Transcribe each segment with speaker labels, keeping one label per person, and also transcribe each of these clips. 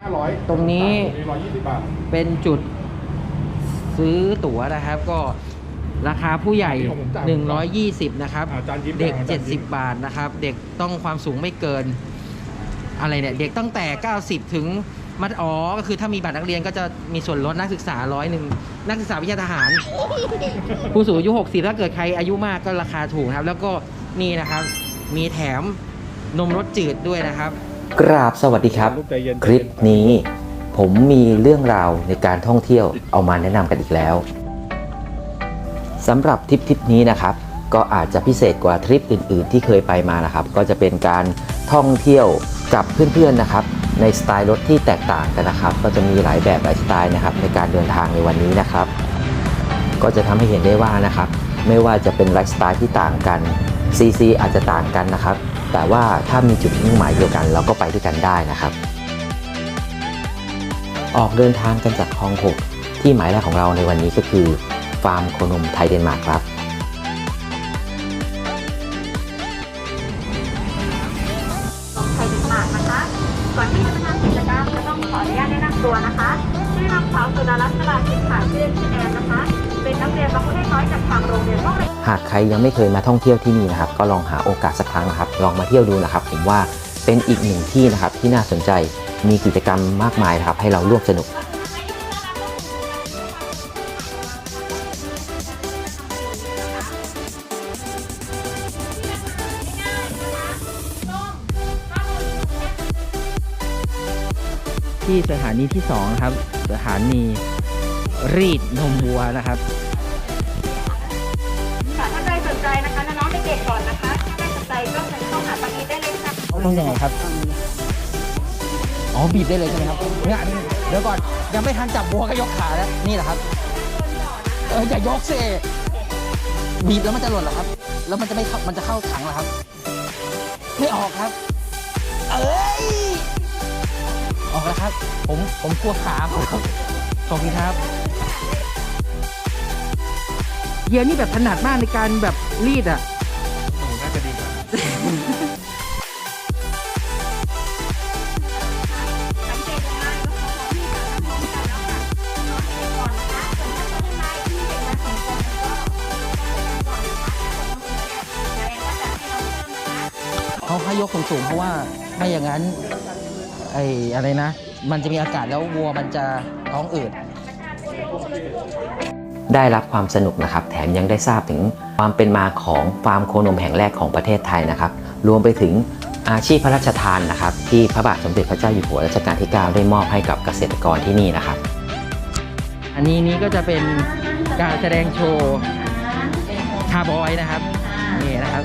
Speaker 1: 500
Speaker 2: ตรงนี้
Speaker 1: มี120บาท
Speaker 2: เป็นจุดซื้อตั๋วนะครับ ก็ราคาผู้ใหญ่
Speaker 1: ของผมจ่าย
Speaker 2: 120 นะครับ
Speaker 1: อาจารย์ยิ้ม
Speaker 2: เด็ก
Speaker 1: อาจารย์ยิ้ม
Speaker 2: 70 บาทนะครับ เด็กต้องความสูงไม่เกิน อะไรเนี่ย เด็กตั้งแต่ 90 ถึงมัดอ๋อก็คือถ้ามีบัตรนักเรียนก็จะมีส่วนลดนักศึกษาร้อยหนึ่งนักศึกษาวิชาทหาร ผู้สูงอายุ 60 ถ้าเกิดใครอายุมากก็ราคาถูกนะครับ แล้วก็นี่นะครับ มีแถมนมรสจืดด้วยนะครับ
Speaker 3: กราบสวัสดีครับ
Speaker 1: ลูกใจเย็น
Speaker 3: คลิปนี้ผมมีเรื่องราวในการท่องเที่ยวเอามาแนะนำกันอีกแล้วสำหรับทริปทริปนี้นะครับ ก็อาจจะพิเศษกว่าทริปอื่น ๆ ที่เคยไปมานะครับ ก็จะเป็นการท่องเที่ยวกับเพื่อนๆนะครับ ในสไตล์รถที่แตกต่างกันนะครับ ก็จะมีหลายแบบหลายสไตล์นะครับ ในการเดินทางในวันนี้นะครับ ก็จะทำให้เห็นได้ว่านะครับ ไม่ว่าจะเป็นไลฟ์สไตล์ที่ต่างกัน CC อาจจะต่างกันนะครับ แต่ว่าถ้ามีจุดมุ่งหมายเดียวกัน เราก็ไปด้วยกันได้นะครับ ออกเดินทางกันจากคลองหกที่หมายแรกของเราในวันนี้ก็คือ ฟาร์มโคนมไทยเดนมาร์กครับ
Speaker 4: ของไทยดินมาร์กนะคะ ก่อนที่จะไปทำกิจกรรมจะต้องขออนุญาตแนะนำตัวนะคะชื่อนางสาวสุดารัตน์ลาสินค่ะชื่อเล่นชื่อแอนนะคะ เป็นนักเรียนมัธยมน้อยจากทางโรงเรียนต้องเรียน
Speaker 3: หากใครยังไม่เคยมาท่องเที่ยวที่นี่นะครับ ก็ลองหาโอกาสสักครั้งนะครับ ลองมาเที่ยวดูนะครับ ผมว่าเป็นอีกหนึ่งที่นะครับที่น่าสนใจมีกิจกรรมมากมายนะครับ ให้เราร่วมสนุก
Speaker 2: ที่สถานีที่2นะครับ สถานีรีดนมวัวนะครับ ต้องยังไงครับ อ๋อบีบได้เลยใช่ไหมครับเนี่ยเดี๋ยวก่อนยังไม่ทันจับวัวก็ยกขาแล้วนี่แหละครับ เอออย่ายกสิบีบแล้วมันจะหล่นเหรอครับ แล้วมันจะไม่เข้ามันจะเข้าถังเหรอครับ ไม่ออกครับ เอ้ยออกแล้วครับ ผมผมกลัวขาครับขอบคุณครับเฮียนี่แบบถนัดมากในการแบบรีดอะ
Speaker 4: สูงๆเพ
Speaker 2: ราะว่าไม่อย่างนั้นไอ้อะไรนะ มันจะมีอากาศแล้ววัวมันจะท้องอืด
Speaker 3: ได้รับความสนุกนะครับ แถมยังได้ทราบถึงความเป็นมาของฟาร์มโคนมแห่งแรกของประเทศไทยนะครับ รวมไปถึงอาชีพพระราชทานนะครับ ที่พระบาทสมเด็จพระเจ้าอยู่หัวรัชกาลที่ 9 ได้มอบให้กับเกษตรกรที่นี่นะครับ
Speaker 2: อันนี้นี้ก็จะเป็นการแสดงโชว์คาร์บอยนะครับนี่นะครับ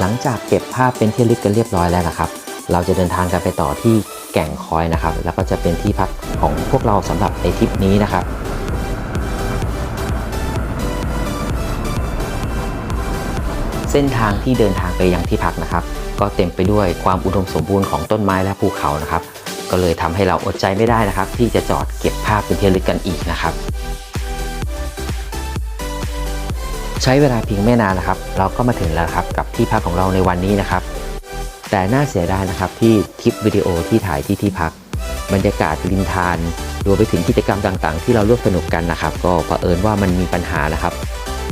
Speaker 2: หลัง
Speaker 3: จากเก็บภาพเป็นที่ลึกกันเรียบร้อยแล้วนะครับ เราจะเดินทางกันไปต่อที่แก่งคอยนะครับ แล้วก็จะเป็นที่พักของพวกเราสำหรับในทริปนี้นะครับเส้นทางที่เดินทางไปยังที่พักนะครับ ก็เต็มไปด้วยความอุดมสมบูรณ์ของต้นไม้และภูเขานะครับ ก็เลยทำให้เราอดใจไม่ได้นะครับ ที่จะจอดเก็บภาพเป็นที่ระลึกกันอีกนะครับ ใช้เวลาเพียงไม่นานนะครับ เราก็มาถึงแล้วครับกับที่พักของเราในวันนี้นะครับ แต่น่าเสียดายนะครับที่คลิปวิดีโอที่ถ่ายที่ที่พัก บรรยากาศริมทานรวมไปถึงกิจกรรมต่างๆ ที่เราร่วมสนุกกันนะครับ ก็เผอิญว่ามันมีปัญหานะครับ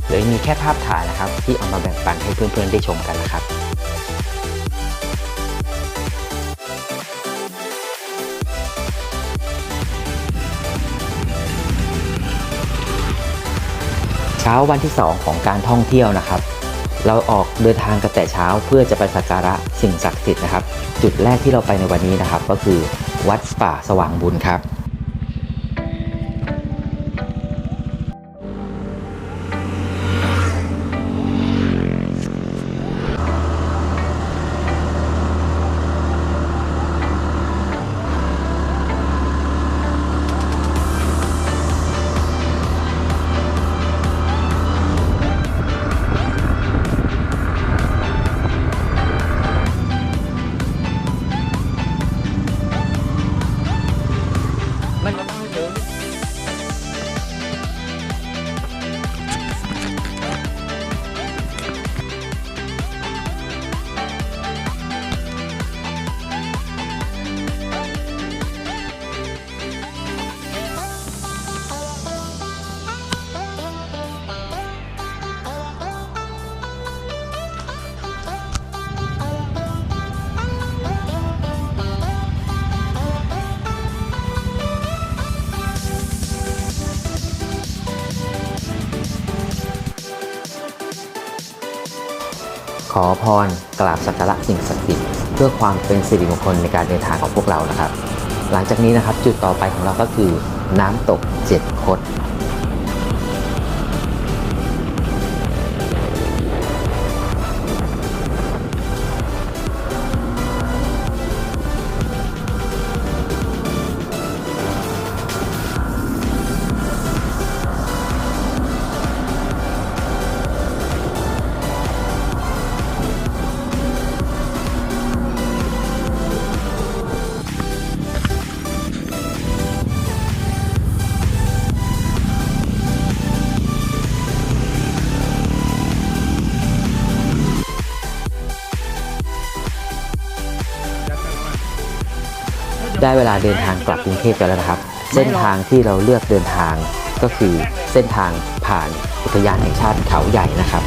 Speaker 3: เลยมีแค่ภาพถ่ายนะครับ ที่เอามาแบ่งปันให้เพื่อนๆได้ชมกันนะครับ เช้าวันที่ 2 ของการท่องเที่ยวนะครับ เราออกเดินทางกันแต่เช้าเพื่อจะไปสักการะสิ่งศักดิ์สิทธิ์นะครับ จุดแรกที่เราไปในวันนี้นะครับ ก็คือวัดป่าสว่างบุญครับ ขอพรกราบสักการะสิ่งศักดิ์สิทธิ์เพื่อความเป็นสิริมงคลในการเดินทางของพวกเรานะครับ หลังจากนี้นะครับจุดต่อไปของเราก็คือน้ำตกเจ็ดคด ได้เวลาเดินทางกลับกรุงเทพกันแล้วนะครับ เส้นทางที่เราเลือกเดินทางก็คือเส้นทางผ่านอุทยานแห่งชาติเขาใหญ่นะครับ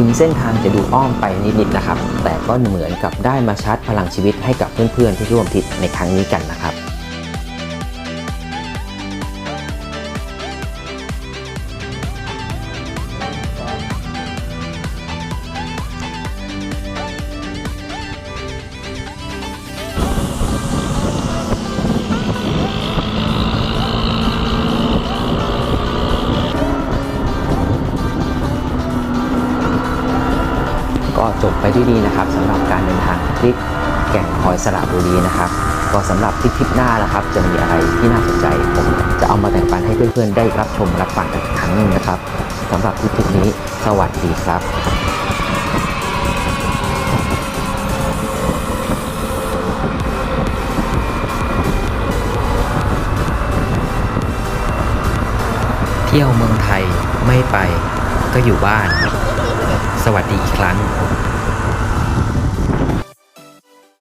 Speaker 3: ถึงเส้นทางจะดูอ้อมไปนิดๆนะครับ แต่ก็เหมือนกับได้มาชาร์จพลังชีวิตให้กับเพื่อนๆที่ร่วมทริปในครั้งนี้กันนะครับ บไปด้วยดีนะครับสำหรับการเดินทางทริปแก่งคอยสระบุรีนะครับ ก็สำหรับทริปทริปหน้านะครับ จะมีอะไรที่น่าสนใจ ผมจะเอามาแบ่งปันให้เพื่อนๆได้รับชมรับฟังกันอีกครั้งนึงนะครับสำหรับทริปทริปนี้สวัสดีครับเที่ยวเมืองไทยไม่ไปก็อยู่บ้าน สวัสดีอีกครั้ง